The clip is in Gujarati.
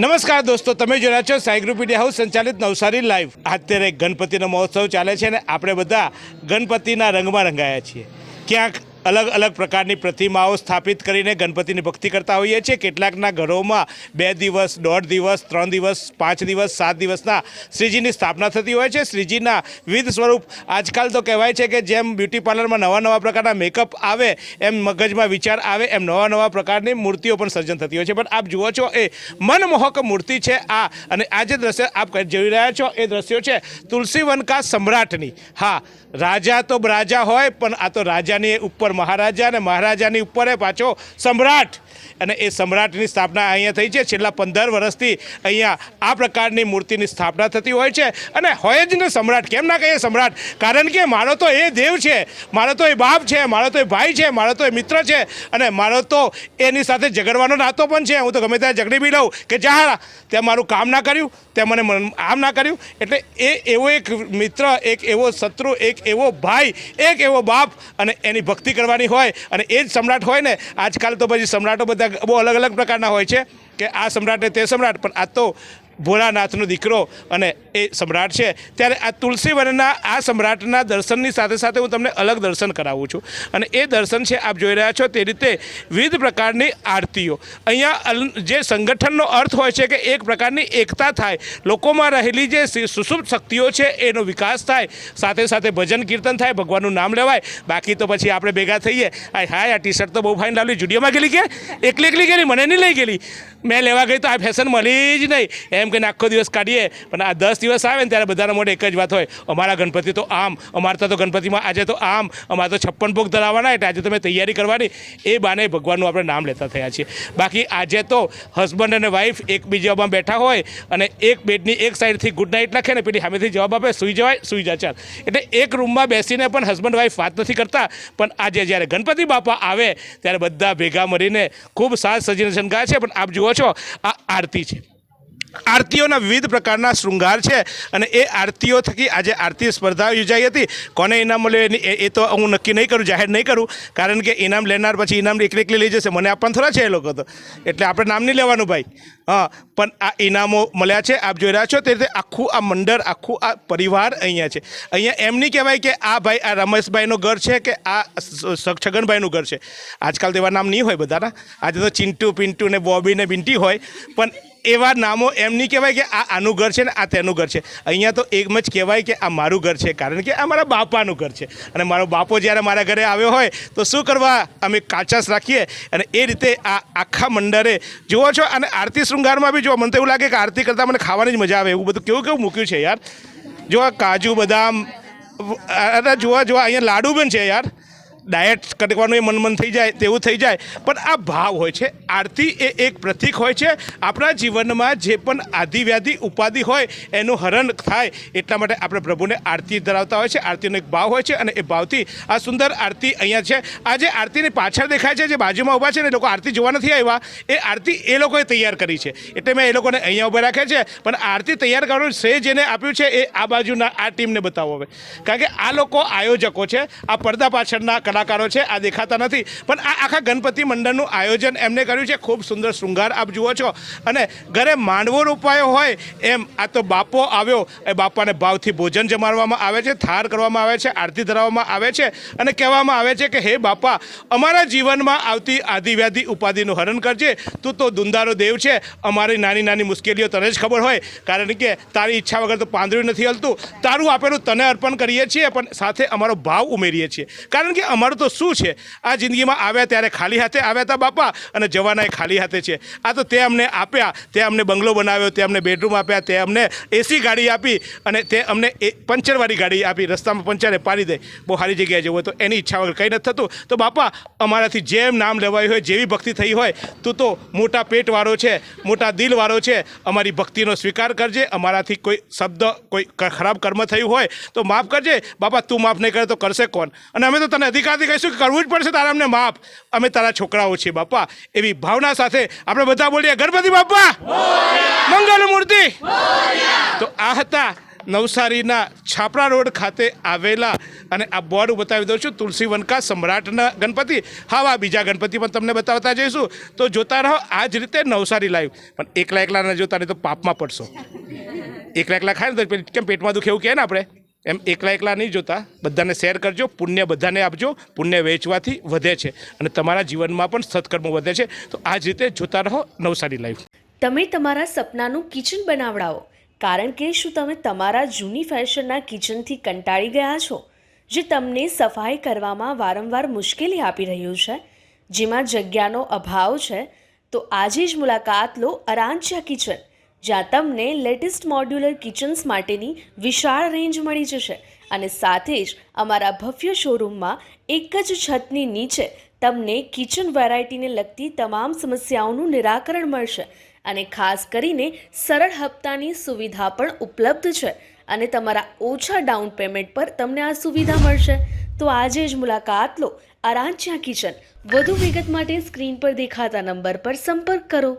નમસ્કાર દોસ્તો, તમે જોયા છો સાઈ ગ્રુપ હાઉસ સંચાલિત નવસારી લાઈવ. અત્યારે ગણપતિનો મહોત્સવ ચાલે છે અને આપણે બધા ગણપતિના રંગમાં રંગાયા છીએ. ક્યાંક અલગ અલગ પ્રકારની પ્રતિમાઓ સ્થાપિત કરીને ગણપતિની ભક્તિ કરતા હોઈએ છીએ. કેટલાકના ઘરોમાં બે દિવસ, દોઢ દિવસ, ત્રણ દિવસ, પાંચ દિવસ, સાત દિવસના શ્રીજીની સ્થાપના થતી હોય છે. શ્રીજીના વિવિધ સ્વરૂપ આજકાલ તો કહેવાય છે કે જેમ બ્યુટી પાર્લરમાં નવા નવા પ્રકારના મેકઅપ આવે, એમ મગજમાં વિચાર આવે, એમ નવા નવા પ્રકારની મૂર્તિઓ પણ સર્જન થતી હોય છે. પણ આપ જુઓ છો, એ મનમોહક મૂર્તિ છે આ અને આ જે દ્રશ્ય આપ જોઈ રહ્યા છો, એ દ્રશ્યો છે તુલસીવન કા સમ્રાટની. હા, રાજા તો રાજા હોય, પણ આ તો રાજાની ઉપર મહારાજા અને મહારાજાની ઉપર પાછો સમ્રાટ. અને એ સમ્રાટની સ્થાપના અહીંયા થઈ છે. છેલ્લા પંદર વર્ષથી અહીંયા આ પ્રકારની મૂર્તિની સ્થાપના થતી હોય છે. અને હોય જ ને સમ્રાટ. કેમ ના કહીએ સમ્રાટ? કારણ કે મારો તો એ દેવ છે. મારો તો એ બાપ છે. મારો તો એ ભાઈ છે. મારો તો એ મિત્ર છે. અને મારો તો એની સાથે ઝઘડવાનો નાતો પણ છે. હું તો ગમે ત્યાં ઝઘડી બી લઉં કે જા તે મારું કામ ના કર્યું. તે મને મન- આમ ના કર્યું. એટલે એ એવો એક મિત્ર, એક એવો શત્રુ, એક એવો ભાઈ, એક એવો બાપ અને એની ભક્તિ કરવાની હોય અને એ જ સમ્રાટ હોય ને, આજકાલ તો પછી સમ્રાટો બધા બહુ અલગ અલગ પ્રકારના હોય છે કે આ સમ્રાટ તે સમ્રાટ, પણ આ તો ભોળાનાથનો દીકરો અને એ સમ્રાટ છે. ત્યારે આ તુલસી વનના, આ સમ્રાટના દર્શનની સાથે સાથે હું તમને અલગ દર્શન કરાવું છું. અને એ દર્શન છે, આપ જોઈ રહ્યા છો, તે રીતે વિવિધ પ્રકારની આરતીઓ. અહીંયા જે સંગઠનનો અર્થ હોય છે કે એક પ્રકારની એકતા થાય. લોકોમાં રહેલી જે સુસુપ્ત શક્તિઓ છે, એનો વિકાસ થાય. સાથે સાથે ભજન કીર્તન થાય, ભગવાનનું નામ લેવાય. બાકી તો પછી આપણે ભેગા થઈએ. આ હાય, આ ટી શર્ટ તો બહુ ફાઇન લાવલી જુડિયોમાં ગયેલી કે? એકલી એકલી ગયેલી? મને નહીં લઈ ગયેલી. મેં લેવા ગઈ તો આ ફેશન મળી જ નહીં. એમ કહીને આખો દિવસ કાઢીએ. પણ આ દસ દિવસ આવે ને ત્યારે બધાના મોઢે એક જ વાત હોય. અમારા ગણપતિ તો આમ, અમારા તો ગણપતિમાં આજે તો આમ, અમારે તો છપ્પન ભોગ ધરાવવાના એટલે આજે તો તમે તૈયારી કરવાની. એ બાને ભગવાનનું આપણે નામ લેતા થયા છીએ. બાકી આજે તો હસબન્ડ અને વાઈફ એકબીજામાં બેઠા હોય અને એક બેડની એક સાઈડથી ગુડ નાઇટ લખે ને પેલી સામેથી જવાબ આપે, સુઈ જવાય, સુઈ જા, ચાલ. એટલે એક રૂમમાં બેસીને પણ હસબન્ડ વાઈફ વાત નથી કરતા. પણ આજે જ્યારે ગણપતિ બાપા આવે, ત્યારે બધા ભેગા મળીને ખૂબ સાજ સજીને શણગાર છે. પણ આપ જુઓ છો, આ આરતી છે. આરતીઓના વિવિધ પ્રકારના શૃંગાર છે અને એ આરતીઓ થકી આજે આરતી સ્પર્ધા યોજાઈ હતી. કોને ઇનામ મળ્યું એ- તો હું નક્કી નહીં કરું, જાહેર નહીં કરું, કારણ કે ઇનામ લેનાર પછી ઇનામ એકલી એકલી લઈ જશે. મને આપવાનું થોડા છે એ લોકો તો. એટલે આપણે નામ નહીં લેવાનું ભાઈ. હા, પણ આ ઇનામો મળ્યા છે, આપ જોઈ રહ્યા છો તે રીતે આખું આ મંડળ, આખું આ પરિવાર અહીંયા છે. અહીંયા એમ નહીં કહેવાય કે આ ભાઈ, આ રમેશભાઈનું ઘર છે કે આ છગનભાઈનું ઘર છે. આજકાલ તો એવા નામ નહીં હોય બધાના. આજે તો ચિંટુ પિન્ટુ ને બોબી ને બિન્ટી હોય, પણ એવા નામો એમ નહીં કહેવાય કે આ આનું ઘર છે ને આ તેનું ઘર છે. અહીંયા તો એમ જ કહેવાય કે આ મારું ઘર છે, કારણ કે આ મારા બાપાનું ઘર છે. અને મારો બાપો જ્યારે મારા ઘરે આવ્યો હોય, તો શું કરવા અમે કાચાસ રાખીએ? અને એ રીતે આ આખા મંડળે જુઓ છો, અને આરતી શૃંગારમાં બી જો મને તો એવું લાગે કે આરતી કરતાં મને ખાવાની જ મજા આવે, એવું બધું કેવું કેવું મૂક્યું છે યાર. જો કાજુ બદામ અરે જોવા જોવા અહીંયા લાડુ પણ છે યાર. ડાયટ કરવાનું એ મન મન થઈ જાય, તેવું થઈ જાય. પણ આ ભાવ હોય છે. આરતી એ એક પ્રતીક હોય છે. આપણા જીવનમાં જે પણ આધિવ્યાધિ ઉપાધિ હોય, એનું હરણ થાય, એટલા માટે આપણે પ્રભુને આરતી ધરાવતા હોય છે. આરતીનો એક ભાવ હોય છે અને એ ભાવથી આ સુંદર આરતી અહીંયા છે. આ જે આરતીની પાછળ દેખાય છે, જે બાજુમાં ઊભા છે ને લોકો આરતી જોવા નથી આવ્યા. એ આરતી એ લોકોએ તૈયાર કરી છે. એટલે મેં એ લોકોને અહીંયા ઊભા રાખ્યા છે. પણ આરતી તૈયાર કરવાનું શ્રેય જેને આપ્યું છે એ આ બાજુના આ ટીમને બતાવો હવે. કારણ કે આ લોકો આયોજકો છે. આ પડદા પાછળના કલાકારો છે, આ દેખાતા નથી. પણ આ આખા ગણપતિ મંડળનું આયોજન એમને કર્યું છે. ખૂબ સુંદર શૃંગાર આપ જુઓ છો. અને ઘરે માંડવો રોપાયો હોય એમ આ તો બાપો આવ્યો. એ બાપાને ભાવથી ભોજન જમાડવામાં આવે છે, થાર કરવામાં આવે છે, આરતી ધરાવવામાં આવે છે અને કહેવામાં આવે છે કે, હે બાપા, અમારા જીવનમાં આવતી આદિવ્યાધિ ઉપાધિનું હરણ કરજે. તું તો દુંદારો દેવ છે. અમારી નાની નાની મુશ્કેલીઓ તને જ ખબર હોય. કારણ કે તારી ઈચ્છા વગર તો પાંદડું નથી હલતું. તારું આપેલું તને અર્પણ કરીએ છીએ, પણ સાથે અમારો ભાવ ઉમેરીએ છીએ. કારણ કે અમારું તો શું છે? આ જિંદગીમાં આવ્યા ત્યારે ખાલી હાથે આવ્યા હતા બાપા અને જવાના એ ખાલી હાથે છે. આ તો તે અમને આપ્યા, તે અમને બંગલો બનાવ્યો, તે અમને બેડરૂમ આપ્યા, તે અમને એસી ગાડી આપી અને તે અમને એ પંચરવાળી ગાડી આપી. રસ્તામાં પંચરે પાડી દે. બહુ સારી જગ્યાએ જવું હોય તો એની ઈચ્છા વગર કંઈ નથી થતું. તો બાપા, અમારાથી જેમ નામ લેવાયું હોય, જેવી ભક્તિ થઈ હોય, તું તો મોટા પેટવાળો છે, મોટા દિલવાળો છે. અમારી ભક્તિનો સ્વીકાર કરજે. અમારાથી કોઈ શબ્દ, કોઈ ખરાબ કર્મ થયું હોય તો માફ કરજે. બાપા, તું માફ નહીં કરે તો કરશે કોણ? અને અમે તો તને અધિકારથી કહીશું કે કરવું જ પડશે તારા અમને માફ. અમે તારા છોકરાઓ છીએ બાપા. એવી ભાવના સાથે આપણે બધા બોલીએ, ગણપતિ બાપા! મંગલ મૂર્તિ! તો આ હતા નવસારીના છાપરા રોડ ખાતે આવેલા અને આ બોર્ડ બતાવી દઉં છું, તુલસી વનકા સમ્રાટના ગણપતિ. હા બીજા ગણપતિ પણ તમને બતાવતા જઈશું. તો જોતા રહો, આ જ રીતે નવસારી લાઈવ પણ એકલા એકલા ન જોતા નહીં તો પાપમાં પડશો. એકલા એકલા ખાય ને તો કેમ પેટમાં દુખે એવું કહે ને આપણે? એમ એકલા એકલા નહીં જોતા. બધાને શેર કરજો, પુણ્ય બધાને આપજો, પુણ્ય વેચવાથી વધે છે. અને તમારા જીવનમાં પણ સત્કર્મો વધે છે. તો આ જ રીતે જોતા રહો નવસારી લાઈફ તમે તમારા સપનાનું કિચન બનાવડાવો. કારણ કે શું તમે તમારા જૂની ફેશનના કિચનથી કંટાળી ગયા છો? જે તમને સફાઈ કરવામાં વારંવાર મુશ્કેલી આપી રહ્યું છે? જેમાં જગ્યાનો અભાવ છે? તો આજે જ મુલાકાત લો અરાંચિયા કિચન. જ્યાં તમને લેટેસ્ટ મોડ્યુલર કિચન્સ માટેની વિશાળ રેન્જ મળી જશે અને સાથે જ અમારા ભવ્ય શોરૂમમાં એક જ છતની નીચે તમને કિચન વેરાયટીને લગતી તમામ સમસ્યાઓનું નિરાકરણ મળશે અને ખાસ કરીને સરળ હપ્તાની સુવિધા પણ ઉપલબ્ધ છે અને તમારા ઓછા ડાઉન પેમેન્ટ પર તમને આ સુવિધા મળશે. તો આજે જ મુલાકાત લો અરાંચિયા કિચન. વધુ વિગત માટે સ્ક્રીન પર દેખાતા નંબર પર સંપર્ક કરો.